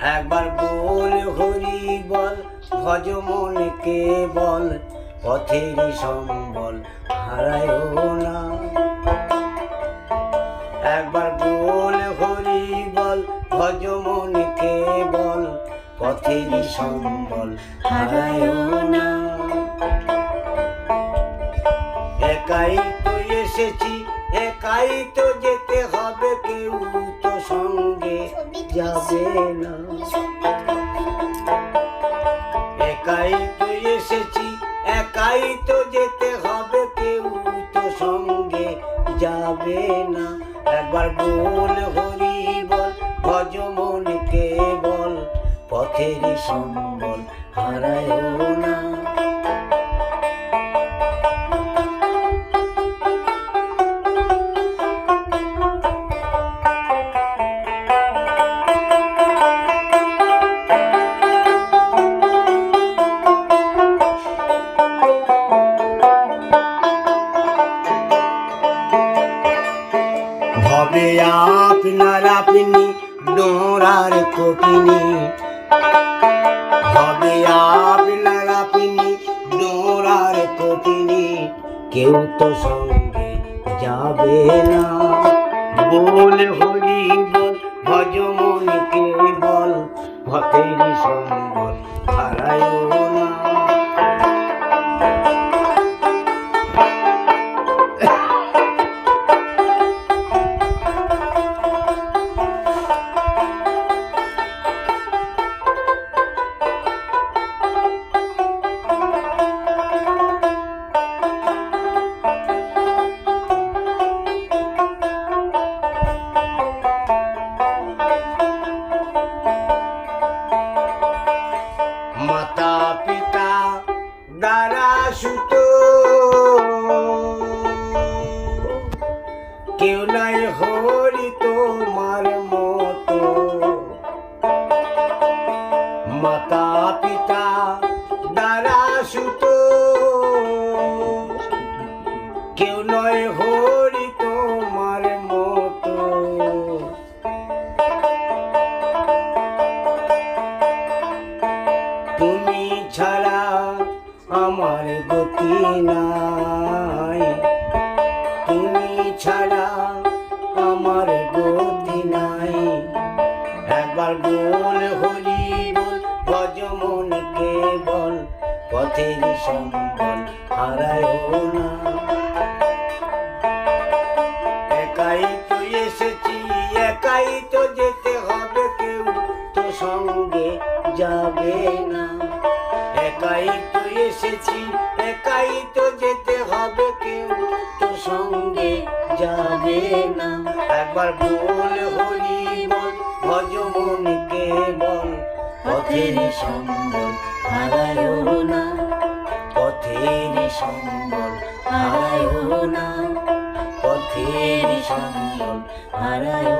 একবার বল, হরি বল ভজ মনকে বল পথেরই সম্বল হারায় না। একবার বল, হরি বল ভজ মনকে বল পথেরই সম্বল হারায়ও না। একাই তো এসেছি একাই তো যেতে হবে, কেউ তো সঙ্গে যাবে না। একাই তো এসেছি, একাই তো যেতে হবে, কেউ তো সঙ্গে যাবে না। একবার বল হরি বল, ভজ মনকে বল, পথের সম্বল হারায়ও না। হবে আপনার আপনি ডোরার কপিনি হবে আপনার আপনি ডোরার কপিনি কেউ তো সঙ্গে যাবে না। বল হরি বল, ভজ মনকে বল ভতেরি সম্বল দ্বারা সুত। কেউ নাই হরি তোমার মতো আমার গতি নাই। তুমি ছাড়া আমার গতি নাই। একবার বল হরি বল ভজ বল পথের সম্বল হারায়ও না। একাই তো এসেছি, একাই তো যেতে হবে কেউ, তো সঙ্গে যাবে না। একাই তো এসেছি, একাই তো যেতে হবে, কেউ তো সঙ্গে যাবে না। একবার বল হরি বল ভজ বল পথের সম্বল হারায়ও না। পথের সম্বল হারায়ও না সম্বল হারায়ও